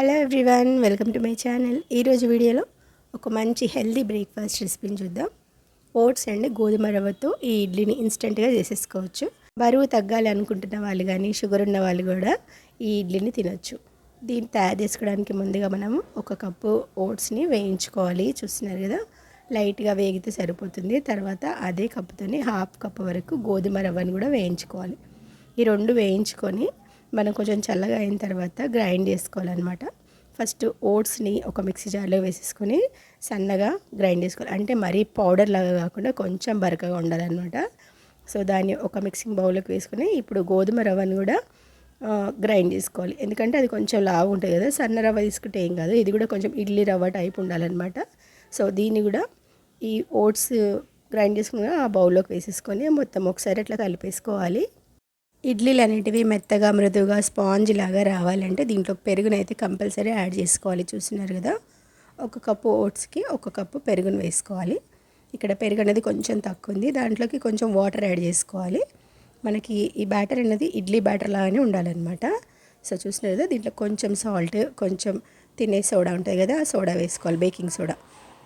Hello everyone welcome to my channel. ఈరోజు వీడియోలో ఒక మంచి హెల్దీ బ్రేక్ఫాస్ట్ రెసిపీని చూద్దాం. ఓట్స్ అండ్ గోధుమ రవ్వతో ఈ ఇడ్లీని ఇన్స్టెంట్గా చేసేసుకోవచ్చు. బరువు తగ్గాలి అనుకుంటున్న వాళ్ళు కానీ షుగర్ ఉన్న వాళ్ళు కూడా ఈ ఇడ్లీని తినొచ్చు. దీన్ని తయారు చేసుకోవడానికి ముందుగా మనం ఒక కప్పు ఓట్స్ని వేయించుకోవాలి. చూస్తున్నారు కదా లైట్గా వేగితే సరిపోతుంది. తర్వాత అదే కప్పుతోని హాఫ్ కప్ వరకు గోధుమ రవ్వని కూడా వేయించుకోవాలి. ఈ రెండు వేయించుకొని మనం కొంచెం చల్లగా అయిన తర్వాత గ్రైండ్ చేసుకోవాలన్నమాట. ఫస్ట్ ఓట్స్ని ఒక మిక్సీ జార్లో వేసేసుకొని సన్నగా గ్రైండ్ చేసుకోవాలి. అంటే మరీ పౌడర్ లాగా కాకుండా కొంచెం బరకగా ఉండాలన్నమాట. సో దాన్ని ఒక మిక్సింగ్ బౌల్లోకి వేసుకొని ఇప్పుడు గోధుమ రవ్వను కూడా గ్రైండ్ చేసుకోవాలి. ఎందుకంటే అది కొంచెం లావు ఉంటుంది కదా సన్న రవ్వ తీసుకుంటే ఏం కాదు. ఇది కూడా కొంచెం ఇడ్లీ రవ్వ టైప్ ఉండాలన్నమాట. సో దీన్ని కూడా ఈ ఓట్స్ గ్రైండ్ చేసుకుని ఆ బౌల్లోకి వేసేసుకొని మొత్తం ఒకసారి అట్లా కలిపేసుకోవాలి. ఇడ్లీలు అనేటివి మెత్తగా మృదువుగా స్పాంజ్ లాగా రావాలంటే దీంట్లో పెరుగునైతే కంపల్సరీ యాడ్ చేసుకోవాలి. చూసినారు కదా? ఒక కప్పు ఓట్స్కి ఒక కప్పు పెరుగును వేసుకోవాలి. ఇక్కడ పెరుగు అనేది కొంచెం తక్కువ ఉంది. దాంట్లోకి కొంచెం వాటర్ యాడ్ చేసుకోవాలి. మనకి ఈ బ్యాటర్ అనేది ఇడ్లీ బ్యాటర్ లాగానే ఉండాలన్నమాట. సో చూసినారు కదా? దీంట్లో కొంచెం సాల్ట్ కొంచెం తినే సోడా ఉంటుంది కదా? ఆ సోడా వేసుకోవాలి బేకింగ్ సోడా.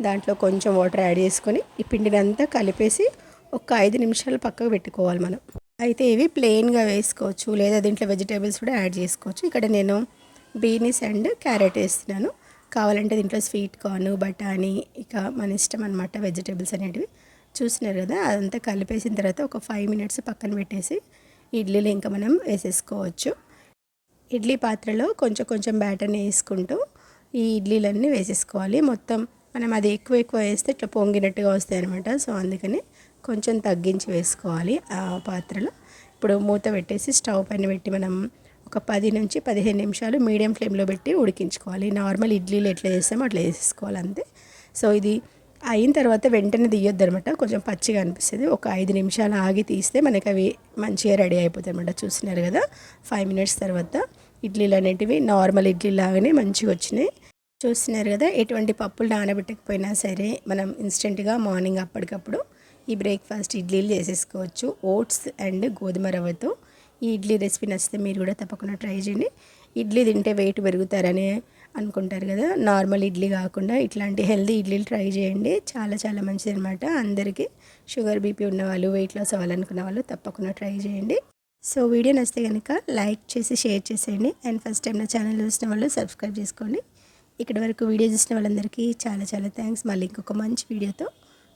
దాంట్లో కొంచెం వాటర్ యాడ్ చేసుకొని ఈ పిండిని అంతా కలిపేసి ఒక ఐదు నిమిషాలు పక్కకు పెట్టుకోవాలి మనం. అయితే ఇవి ప్లెయిన్గా వేసుకోవచ్చు. లేదా దీంట్లో వెజిటేబుల్స్ కూడా యాడ్ చేసుకోవచ్చు. ఇక్కడ నేను బీనీస్ అండ్ క్యారెట్ వేస్తున్నాను. కావాలంటే దీంట్లో స్వీట్ కార్న్ బఠానీ ఇక మన ఇష్టం అనమాట వెజిటేబుల్స్ అనేటివి. చూసినారు కదా అదంతా కలిపేసిన తర్వాత ఒక ఫైవ్ మినిట్స్ పక్కన పెట్టేసి ఇడ్లీలు ఇంకా మనం వేసేసుకోవచ్చు. ఇడ్లీ పాత్రలో కొంచెం కొంచెం బ్యాటర్ని వేసుకుంటూ ఈ ఇడ్లీలన్నీ వేసేసుకోవాలి. మొత్తం మనం అది ఎక్కువ ఎక్కువ వేస్తే ఇట్లా పొంగినట్టుగా వస్తాయి అనమాట సో అందుకని కొంచెం తగ్గించి వేసుకోవాలి ఆ పాత్రలో. ఇప్పుడు మూత పెట్టేసి స్టవ్ పైన పెట్టి మనం ఒక పది నుంచి పదిహేను నిమిషాలు మీడియం ఫ్లేమ్లో పెట్టి ఉడికించుకోవాలి. నార్మల్ ఇడ్లీలు ఎట్లా చేస్తామో అట్లా చేసేసుకోవాలి అంతే. సో ఇది అయిన తర్వాత వెంటనే తీయొద్దు అనమాట కొంచెం పచ్చిగా అనిపిస్తుంది. ఒక ఐదు నిమిషాలు ఆగి తీస్తే మనకి అవి మంచిగా రెడీ అయిపోతాయి అనమాట చూస్తున్నారు కదా? ఫైవ్ మినిట్స్ తర్వాత ఇడ్లీలు అనేటివి నార్మల్ ఇడ్లీ లాగానే మంచిగా వచ్చినాయి. చూస్తున్నారు కదా? ఎటువంటి పప్పులు నానబెట్టకపోయినా సరే మనం ఇన్స్టెంట్గా మార్నింగ్ అప్పటికప్పుడు ఈ బ్రేక్ఫాస్ట్ ఇడ్లీలు చేసేసుకోవచ్చు. ఓట్స్ అండ్ గోధుమ రవ్వతో. ఈ ఇడ్లీ రెసిపీ నచ్చితే మీరు కూడా తప్పకుండా ట్రై చేయండి. ఇడ్లీ తింటే వెయిట్ పెరుగుతారని అనుకుంటారు కదా. నార్మల్ ఇడ్లీ కాకుండా ఇట్లాంటి హెల్దీ ఇడ్లీలు ట్రై చేయండి. చాలా చాలా మంచిది అనమాట అందరికీ షుగర్ బీపీ ఉన్న వాళ్ళు వెయిట్ లాస్ అవ్వాలనుకున్న వాళ్ళు తప్పకుండా ట్రై చేయండి. సో వీడియో నచ్చితే కనుక లైక్ చేసి షేర్ చేసేయండి. అండ్ ఫస్ట్ టైం నా ఛానల్ చూసిన వాళ్ళు సబ్స్క్రైబ్ చేసుకోండి. ఇక్కడ వరకు వీడియో చూసిన వాళ్ళందరికీ చాలా చాలా థ్యాంక్స్. మళ్ళీ ఇంకొక మంచి వీడియోతో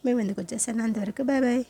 మేము ఎందుకు వచ్చేసాను అంతవరకు. Bye bye.